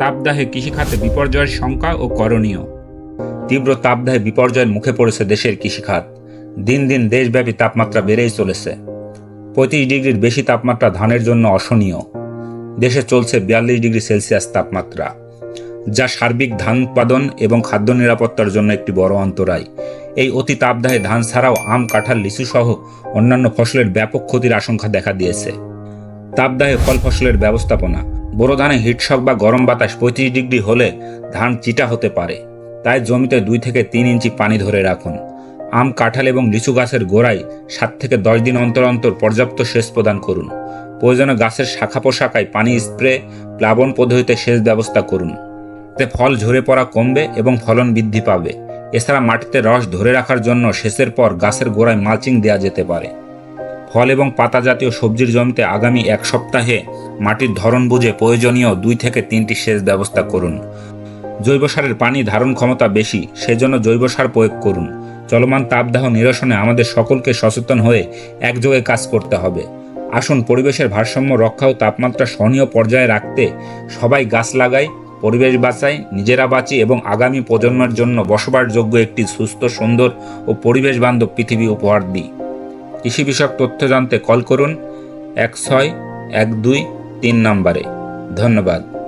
তাপদাহে কৃষিখাতে বিপর্যয়ের শঙ্কা ও করণীয়। তীব্র তাপদাহে বিপর্যয়ের মুখে পড়েছে দেশের কৃষিখাত। দিন দিন দেশব্যাপী তাপমাত্রা বেড়েই চলেছে। পঁয়ত্রিশ ডিগ্রির বেশি তাপমাত্রা ধানের জন্য অসহনীয়। দেশে চলছে বিয়াল্লিশ ডিগ্রি সেলসিয়াস তাপমাত্রা, যা সার্বিক ধান উৎপাদন এবং খাদ্য নিরাপত্তার জন্য একটি বড় অন্তরায়। এই অতি তাপদাহে ধান ছাড়াও আম, কাঁঠাল লিচু সহ অন্যান্য ফসলের ব্যাপক ক্ষতির আশঙ্কা দেখা দিয়েছে। তাপদাহে ফল ফসলের ব্যবস্থাপনা বোরো ধানে হিটশক বা গরম বাতাস পঁয়ত্রিশ ডিগ্রি হলে ধান চিটা হতে পারে। তাই জমিতে দুই থেকে তিন ইঞ্চি পানি ধরে রাখুন। আম, কাঁঠাল এবং লিচু গাছের গোড়ায় সাত থেকে দশ দিন অন্তর অন্তর পর্যাপ্ত সেচ প্রদান করুন। প্রয়োজনে গাছের শাখা পোশাকায় পানি স্প্রে, প্লাবন পদ্ধতিতে সেচ ব্যবস্থা করুন। এতে ফল ঝরে পড়া কমবে এবং ফলন বৃদ্ধি পাবে। এছাড়া মাটিতে রস ধরে রাখার জন্য সেচের পর গাছের গোড়ায় মালচিং দেওয়া যেতে পারে। ফল এবং পাতা জাতীয় সবজির জমিতে আগামী এক সপ্তাহে মাটির ধরন বুঝে প্রয়োজনীয় দুই থেকে তিনটি সেচ ব্যবস্থা করুন। জৈব সারের পানি ধারণ ক্ষমতা বেশি, সেজন্য জৈব সার প্রয়োগ করুন। চলমান তাপদাহ নিরসনে আমাদের সকলকে সচেতন হয়ে একযোগে কাজ করতে হবে। আসুন পরিবেশের ভারসাম্য রক্ষা ও তাপমাত্রা সহনীয় পর্যায়ে রাখতে সবাই গাছ লাগাই, পরিবেশ বাঁচাই, নিজেরা বাঁচি এবং আগামী প্রজন্মের জন্য বসবাসযোগ্য একটি সুস্থ, সুন্দর ও পরিবেশ বান্ধব পৃথিবী উপহার দিই। কৃষি বিষয়ক তথ্য জানতে কল করুন এক ছয় এক দুই তিন নম্বরে। ধন্যবাদ।